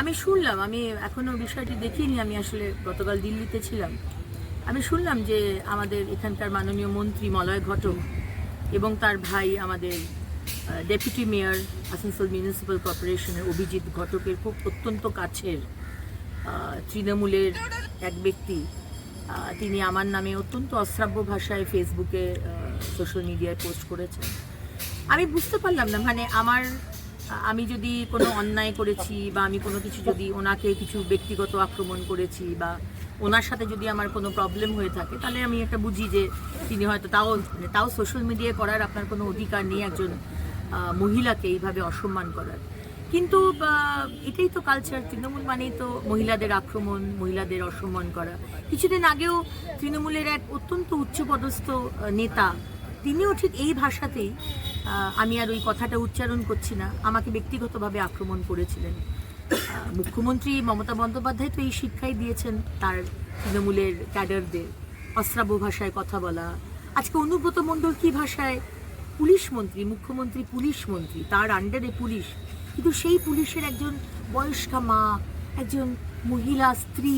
আমি শুনলাম, আমি এখনও বিষয়টি দেখিনি, আমি আসলে গতকাল দিল্লিতে ছিলাম। আমি শুনলাম যে আমাদের এখানকার মাননীয় মন্ত্রী মলয় ঘটক এবং তার ভাই আমাদের ডেপুটি মেয়র আসানসোল মিউনিসিপ্যাল কর্পোরেশনের অভিজিৎ ঘটকের খুব অত্যন্ত কাছের তৃণমূলের এক ব্যক্তি। তিনি আমার নামে অত্যন্ত অশ্রাব্য ভাষায় ফেসবুকে সোশ্যাল মিডিয়ায় পোস্ট করেছেন। আমি বুঝতে পারলাম না মানে আমার আমি যদি কোনো অন্যায় করেছি বা আমি কোনো কিছু যদি ওনাকে কিছু ব্যক্তিগত আক্রমণ করেছি বা ওনার সাথে যদি আমার কোনো প্রবলেম হয়ে থাকে, তাহলে আমি একটা বুঝি যে তিনি হয়তো তাও মানে তাও সোশ্যাল মিডিয়ায় করার আপনার কোনো অধিকার নেই একজন মহিলাকে এইভাবে অসম্মান করার। কিন্তু এটাই তো কালচার তৃণমূল মানেই তো মহিলাদের আক্রমণ, মহিলাদের অসম্মান করা। কিছুদিন আগেও তৃণমূলের এক অত্যন্ত উচ্চপদস্থ নেতা, তিনিও ঠিক এই ভাষাতেই আমি আর ওই কথাটা উচ্চারণ করছি না। আমাকে ব্যক্তিগতভাবে আক্রমণ করেছিলেন। মুখ্যমন্ত্রী মমতা বন্দ্যোপাধ্যায় তো এই শিক্ষাই দিয়েছেন তার তৃণমূলের ক্যাডারদের। অশ্রাব্য ভাষায় কথা বলা। আজকে অনুব্রত মণ্ডল কী ভাষায়? পুলিশ মন্ত্রী, মুখ্যমন্ত্রী, পুলিশ মন্ত্রী, তার আন্ডারে পুলিশ। কিন্তু সেই পুলিশের একজন বয়স্কা মা, একজন মহিলা স্ত্রী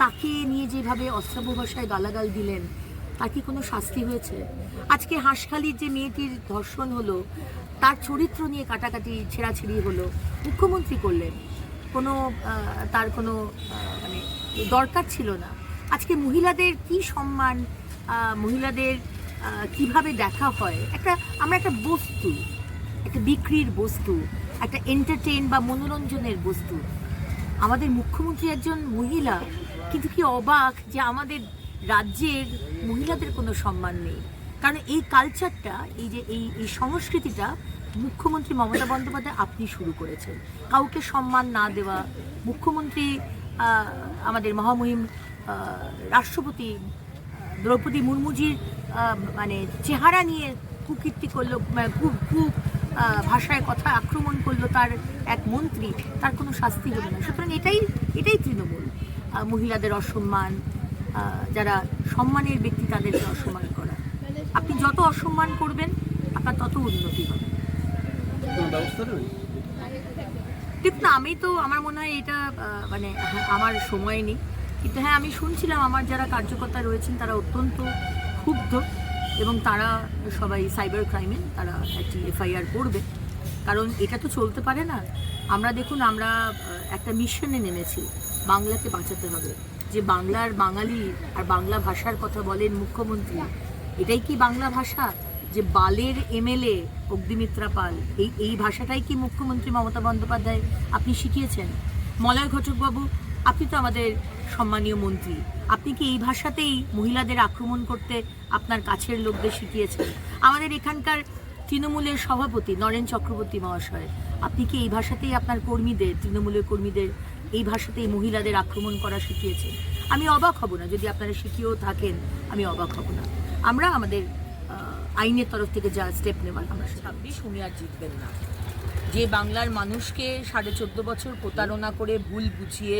তাকে নিয়ে যেভাবে অশ্রাব্য ভাষায় গালাগাল দিলেন তার কি কোনো শাস্তি হয়েছে? আজকে হাঁসখালির যে মেয়েটির ধর্ষণ হলো, তার চরিত্র নিয়ে কাটাকাটি, ছেঁড়াছিড়ি হলো, মুখ্যমন্ত্রী করলেন। কোনো তার কোনো মানে দরকার ছিল না। আজকে মহিলাদের কি সম্মান মহিলাদের কীভাবে দেখা হয়? একটা, আমরা একটা বস্তু, একটা বিক্রির বস্তু, একটা এন্টারটেইন বা মনোরঞ্জনের বস্তু। আমাদের মুখ্যমন্ত্রী একজন মহিলা, কিন্তু কি অবাক যে আমাদের রাজ্যের মহিলাদের কোনো সম্মান নেই। কারণ এই কালচারটা এই যে এই এই সংস্কৃতিটা মুখ্যমন্ত্রী মমতা বন্দ্যোপাধ্যায় আপনি শুরু করেছেন। কাউকে সম্মান না দেওয়া, মুখ্যমন্ত্রী আমাদের মহামহিম রাষ্ট্রপতি দ্রৌপদী মুর্মুজির মানে চেহারা নিয়ে কুকীর্তি করল মানে কু- কু ভাষায় কথা আক্রমণ করল তার এক মন্ত্রী, তার কোনো শাস্তি হলো না। সুতরাং এটাই এটাই তৃণমূল। মহিলাদের অসম্মান যারা সম্মানের ব্যক্তি তাদেরকে অসম্মান করা। আপনি যত অসম্মান করবেন আপনার তত উন্নতি হবে। কোনো ব্যবস্থা নেই ঠিক না আমি তো আমার মনে হয় এটা মানে হ্যাঁ, আমার সময় নেই। কিন্তু হ্যাঁ আমি শুনছিলাম আমার যারা কার্যকর্তা রয়েছেন তারা অত্যন্ত ক্ষুব্ধ এবং তারা সবাই সাইবার ক্রাইমে তারা একটি এফআইআর করবে। কারণ এটা তো চলতে পারে না। আমরা দেখুন আমরা একটা মিশনে নেমেছি। বাংলাকে বাঁচাতে হবে। যে বাংলার বাঙালি আর বাংলা ভাষার কথা বলেন মুখ্যমন্ত্রী, এটাই কি বাংলা ভাষা? যে বালের এমএলএ অগ্নিমিত্রা পাল, এই এই ভাষাটাই কি মুখ্যমন্ত্রী মমতা বন্দ্যোপাধ্যায় আপনি শিখিয়েছেন? মলয় ঘটকবাবু, আপনি তো আমাদের সম্মানীয় মন্ত্রী, আপনি কি এই ভাষাতেই মহিলাদের আক্রমণ করতে আপনার কাছের লোকদের শিখিয়েছেন? আমাদের এখানকার তৃণমূলের সভাপতি নরেন চক্রবর্তী মহাশয়, আপনি কি এই ভাষাতেই আপনার কর্মীদের, তৃণমূলের কর্মীদের এই ভাষাতেই মহিলাদের আক্রমণ করা শিখিয়েছে। আমি অবাক হব না যদি আপনারা শিখিয়েও থাকেন আমি অবাক হব না। আমরা আমাদের আইনের তরফ থেকে যা স্টেপ নেওয়ার আমরা ছাব্বিশ উনি আর জিতবেন না। যে বাংলার মানুষকে সাড়ে চোদ্দ বছর প্রতারণা করে ভুল বুঝিয়ে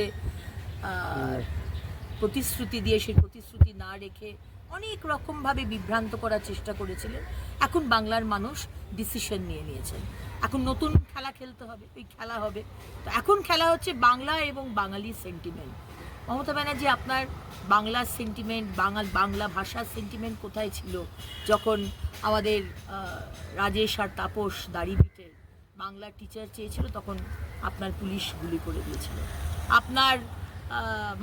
প্রতিশ্রুতি দিয়ে সেই প্রতিশ্রুতি না রেখে অনেক রকমভাবে বিভ্রান্ত করার চেষ্টা করেছিলেন এখন বাংলার মানুষ ডিসিশন নিয়ে নিয়েছেন। এখন নতুন খেলা খেলতে হবে ওই খেলা হবে। তো এখন খেলা হচ্ছে বাংলা এবং বাঙালি সেন্টিমেন্ট মমতা ব্যানার্জি, আপনার বাংলার সেন্টিমেন্ট বাঙাল, বাংলা ভাষার সেন্টিমেন্ট কোথায় ছিল যখন আমাদের রাজেশ আর তাপস দাড়িভিটের বাংলার টিচার চেয়েছিল, তখন আপনার পুলিশ গুলি করে দিয়েছিল। আপনার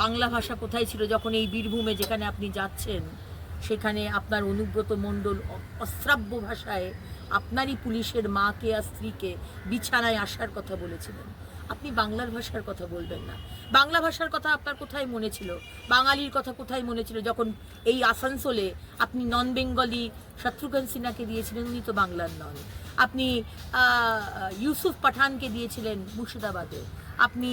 বাংলা ভাষা কোথায় ছিল যখন এই বীরভূমে যেখানে আপনি যাচ্ছেন, সেখানে আপনার অনুব্রত মণ্ডল অশ্রাব্য ভাষায় আপনারই পুলিশের মাকে আর স্ত্রীকে বিছানায় আসার কথা বলেছিলেন। আপনি বাংলার ভাষার কথা বলবেন না। বাংলা ভাষার কথা আপনার কোথায় মনে ছিল? বাঙালির কথা কোথায় মনে ছিল যখন এই আসানসোলে আপনি নন বেঙ্গলি শত্রুঘ্ন সিনহাকে দিয়েছিলেন, উনি তো বাংলার নন। আপনি ইউসুফ পাঠানকে দিয়েছিলেন মুর্শিদাবাদে। আপনি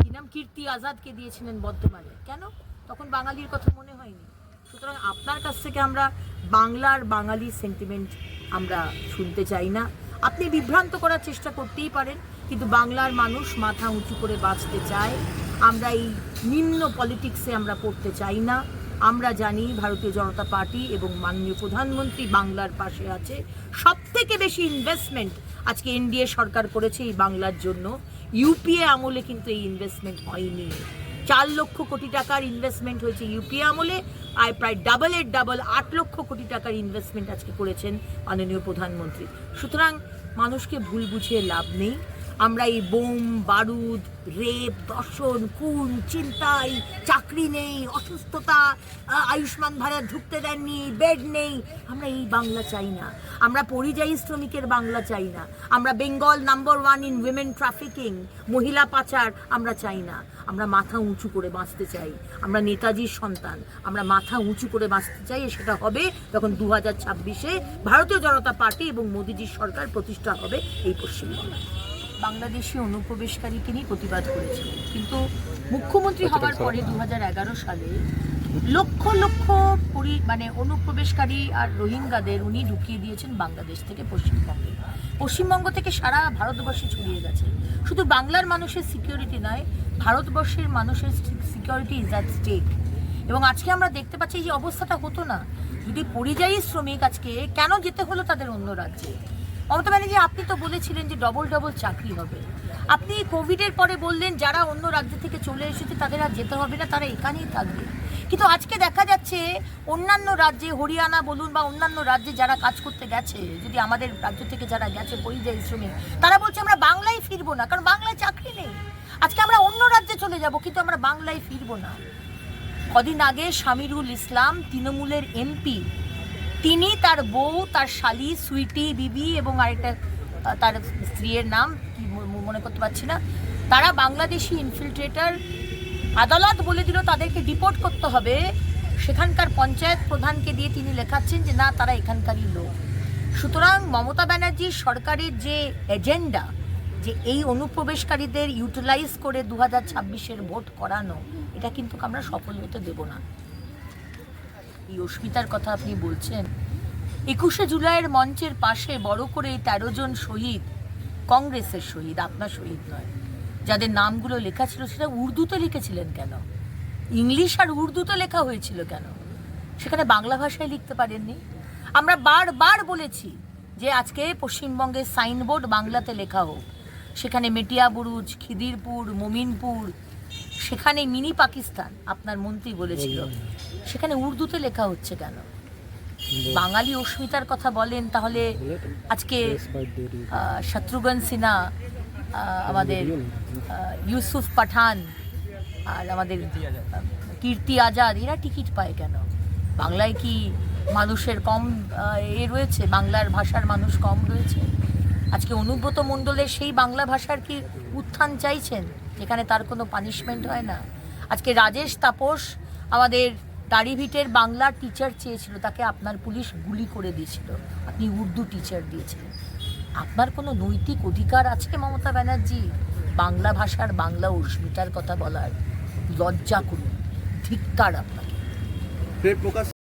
কি নাম? কীর্তি আজাদকে দিয়েছিলেন বর্ধমানে। কেন? তখন বাঙালির কথা মনে হয়নি। সুতরাং আপনার কাছ থেকে আমরা বাংলার বাঙালি সেন্টিমেন্ট আমরা শুনতে চাই না। আপনি বিভ্রান্ত করার চেষ্টা করতেই পারেন, কিন্তু বাংলার মানুষ মাথা উঁচু করে বাঁচতে চায়। আমরা এই নিম্ন পলিটিক্সে আমরা পড়তে চাই না। আমরা জানি ভারতীয় জনতা পার্টি এবং মাননীয় প্রধানমন্ত্রী বাংলার পাশে আছে। সব থেকে বেশি ইনভেস্টমেন্ট আজকে এনডিএ সরকার করেছে এই বাংলার জন্য। ইউপিএ আমলে কিন্তু এই ইনভেস্টমেন্ট হয়নি। চার লক্ষ কোটি টাকার ইনভেস্টমেন্ট হয়েছে ইউপি আমলে, আর প্রায় ডাবল এর ডাবল আট লক্ষ কোটি টাকার ইনভেস্টমেন্ট আজকে করেছেন মাননীয় প্রধানমন্ত্রী। সুতরাং মানুষকে ভুল বুঝিয়ে লাভ নেই। আমরা এই বোম, বারুদ, রেপ, দর্শন, খুন চিন্তাই চাকরি নেই, অসুস্থতা আয়ুষ্মান ভারত ঢুকতে দেননি, বেড নেই, আমরা এই বাংলা চাই না। আমরা পরিযায়ী শ্রমিকের বাংলা চাই না। আমরা Bengal number one in women trafficking, মহিলা পাচার আমরা চাই না। আমরা মাথা উঁচু করে বাঁচতে চাই। আমরা নেতাজির সন্তান। আমরা মাথা উঁচু করে বাঁচতে চাই সেটা হবে যখন দু হাজার ছাব্বিশে ভারতীয় জনতা পার্টি এবং মোদিজির সরকার প্রতিষ্ঠা হবে এই পশ্চিমবঙ্গে। বাংলাদেশি অনুপ্রবেশকারীকে নিয়ে প্রতিবাদ করেছিলেন কিন্তু মুখ্যমন্ত্রী হওয়ার পরে দুহাজার এগারো সালে লক্ষ লক্ষ পরি মানে অনুপ্রবেশকারী আর রোহিঙ্গাদের উনি ঢুকিয়ে দিয়েছেন বাংলাদেশ থেকে পশ্চিমবঙ্গে। পশ্চিমবঙ্গ থেকে সারা ভারতবর্ষে ছড়িয়ে গেছে। শুধু বাংলার মানুষের সিকিউরিটি নয় ভারতবর্ষের মানুষের সিকিউরিটি ইজ অ্যাট স্টেক এবং আজকে আমরা দেখতে পাচ্ছি যে অবস্থাটা হতো না। যদি পরিযায়ী শ্রমিক আজকে কেন যেতে হলো তাদের অন্য রাজ্যে? মমতা ব্যানার্জি, আপনি তো বলেছিলেন যে ডবল ডবল চাকরি হবে। আপনি কোভিডের পরে বললেন, যারা অন্য রাজ্য থেকে চলে এসেছে, তাদের আর যেতে হবে না, তারা এখানেই থাকবে। কিন্তু আজকে দেখা যাচ্ছে, অন্যান্য রাজ্যে, হরিয়ানা বলুন বা অন্যান্য রাজ্যে যারা কাজ করতে গেছে, যদি আমাদের রাজ্য থেকে যারা গেছে, পরিযায়ী শ্রমিক, তারা বলছে, আমরা বাংলায় ফিরবো না, কারণ বাংলায় চাকরি নেই। আজকে আমরা অন্য রাজ্যে চলে যাব, কিন্তু আমরা বাংলায় ফিরবো না। কদিন আগে শামিরুল ইসলাম, তৃণমূলের এমপি তিনি তার বউ, তার শালি, সুইটি, বিবি এবং আরেকটা তার স্ত্রীর নাম, কি মনে করতে পারছি না। তারা বাংলাদেশি ইনফিল্ট্রেটার আদালত বলে দিল তাদেরকে ডিপোর্ট করতে হবে। সেখানকার পঞ্চায়েত প্রধানকে দিয়ে তিনি লেখাচ্ছেন যে, না, তারা এখানকারই লোক। সুতরাং মমতা ব্যানার্জির সরকারের যে এজেন্ডা যে এই অনুপ্রবেশকারীদের ইউটিলাইজ করে দু হাজার ছাব্বিশের ভোট করানো, এটা কিন্তু আমরা সফল হতে দেব না। এই অস্মিতার কথা আপনি বলছেন। একুশে জুলাইয়ের মঞ্চের পাশে বড় করে তেরো জন শহীদ, কংগ্রেসের শহীদ, আপনার শহীদ নয়। যাদের নামগুলো লেখা ছিল সেটা উর্দুতে লিখেছিলেন কেন? ইংলিশ আর উর্দুতে লেখা হয়েছিল কেন? সেখানে বাংলা ভাষায় লিখতে পারেননি। আমরা বারবার বলেছি যে আজকে পশ্চিমবঙ্গের সাইনবোর্ড বাংলাতে লেখা হোক। সেখানে মেটিয়াবুরুজ, খিদিরপুর, মোমিনপুর সেখানে মিনি পাকিস্তান আপনার মন্ত্রী বলেছিল। সেখানে উর্দুতে লেখা হচ্ছে কেন? বাঙালি অস্মিতার কথা বলেন তাহলে আজকে শত্রুঘ্ন সিনহা আমাদের ইউসুফ পাঠান আর আমাদের কীর্তি আজাদ এরা টিকিট পায় কেন? বাংলায় কি মানুষের কম এ রয়েছে? বাংলার ভাষার মানুষ কম রয়েছে? আজকে অনুব্রত মণ্ডলের সেই বাংলা ভাষার কি উত্থান চাইছেন? যেখানে তার কোনো পানিশমেন্ট হয় না। আজকে রাজেশ তাপস আমাদের দাড়িভিটের বাংলা টিচার চেয়েছিল, তাকে আপনার পুলিশ গুলি করে দিয়েছিল। আপনি উর্দু টিচার দিয়েছিলেন। আপনার কোনো নৈতিক অধিকার আছে মমতা ব্যানার্জি? বাংলা ভাষার বাংলা অস্মিতার কথা বলার লজ্জা করুন, ধিক্কার আপনাকে।